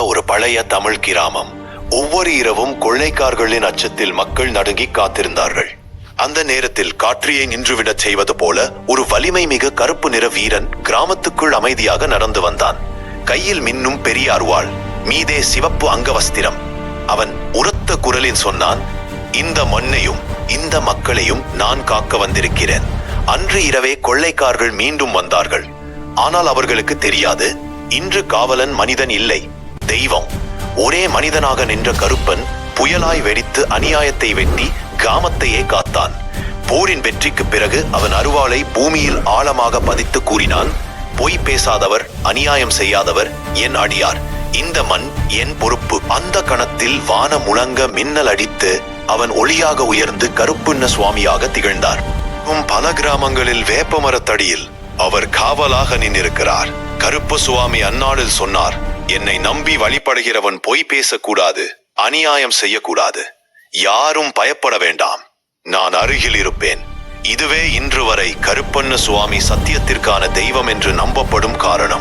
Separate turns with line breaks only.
ஒரு பழைய தமிழ் கிராமம். ஒவ்வொரு இரவும் கொள்ளைக்காரர்களின் அச்சத்தில் மக்கள் நடுங்கி காத்திருந்தார்கள். அந்த நேரத்தில் காற்றியை நின்றுவிடச் செய்வது போல ஒரு வலிமை மிக கருப்பு நிற வீரன் கிராமத்துக்குள் அமைதியாக நடந்து வந்தான். கையில் மின்னும் பெரிய அருவாள் மீதே சிவப்பு அங்கவஸ்திரம். அவன் உரத்த குரலில் சொன்னான் இந்த மண்ணையும் இந்த மக்களையும் நான் காக்க வந்திருக்கிறேன். அன்று இரவே கொள்ளைக்காரர்கள் மீண்டும் வந்தார்கள். ஆனால் அவர்களுக்கு தெரியாது இன்று காவலன் மனிதன் இல்லை. தெய்வம். ஒரே மனிதனாக நின்ற கருப்பன் புயலாய் வெடித்து அநியாயத்தை வெட்டி கிராமத்தையே காத்தான். போரின் வெற்றிக்கு பிறகு அவன் அருவாளை பூமியில் ஆழமாக பதித்து கூறினான் பொய் பேசாதவர் அநியாயம் செய்யாதவர் என் அடியார். இந்த மண் என் பொறுப்பு. அந்த கணத்தில் வான முழங்க மின்னல் அடித்து அவன் ஒளியாக உயர்ந்து கருப்புண்ண சுவாமியாக திகழ்ந்தார். பல கிராமங்களில் வேப்ப மரத்தடியில் அவர் காவலாக நின்றிருக்கிறார். கருப்பு சுவாமி அந்நாளில் சொன்னார் என்னை நம்பி வழிபடுகிறவன் பொய் பேசக்கூடாது அநியாயம் செய்யக்கூடாது. யாரும் பயப்பட வேண்டாம். நான் அருகில் இருப்பேன். இதுவே இன்று வரை கருப்பண்ண சுவாமி சத்தியத்திற்கான தெய்வம் என்று நம்பப்படும் காரணம்.